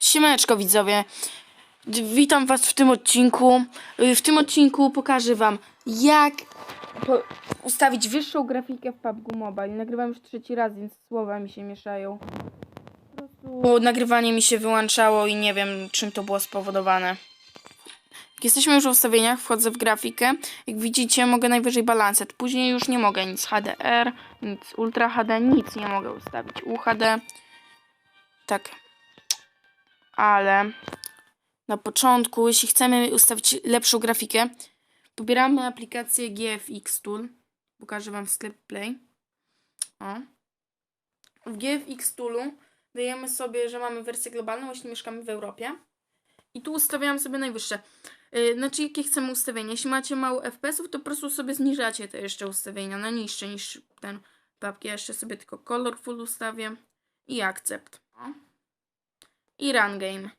Siemaneczko widzowie. Witam was w tym odcinku. Y, W tym odcinku pokażę wam jak ustawić wyższą grafikę w PUBG Mobile. Nagrywam już trzeci raz, więc słowa mi się mieszają. Po nagrywanie mi się wyłączało i nie wiem czym to było spowodowane. Jesteśmy już w ustawieniach, wchodzę w grafikę. Jak widzicie mogę najwyżej balanset. Później już nie mogę nic HDR, nic Ultra HD, nic nie mogę ustawić. UHD. Tak. Ale na początku, jeśli chcemy ustawić lepszą grafikę, pobieramy aplikację GFX Tool. Pokażę Wam sklep Play. O. W GFX Toolu dajemy sobie, że mamy wersję globalną, jeśli mieszkamy w Europie. I tu ustawiamy sobie najwyższe. Yy, znaczy, jakie chcemy ustawienia. Jeśli macie mało FPS-ów, to po prostu sobie zniżacie te jeszcze ustawienia na niższe niż ten papki. Ja jeszcze sobie tylko Colorful ustawię i Accept. O. I Run Game.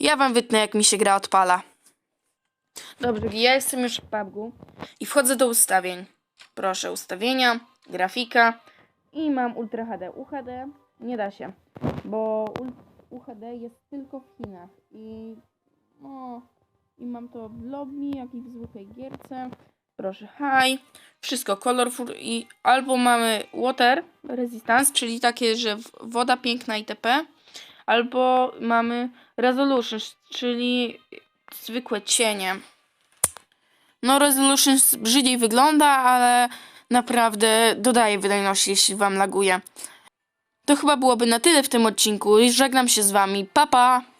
Ja wam wytnę, jak mi się gra odpala. Dobrze, ja jestem już w PUBG i wchodzę do ustawień. Proszę, ustawienia, grafika i mam Ultra HD. UHD nie da się, bo UHD jest tylko w Chinach i no i mam to w lobby, jak i w zwykłej gierce. Proszę, hi. Wszystko colorful i albo mamy water resistance, czyli takie, że woda piękna itp. Albo mamy resolution, czyli zwykłe cienie. No resolution brzydziej wygląda, ale naprawdę dodaje wydajności, jeśli wam laguje. To chyba byłoby na tyle w tym odcinku żegnam się z wami. Pa pa!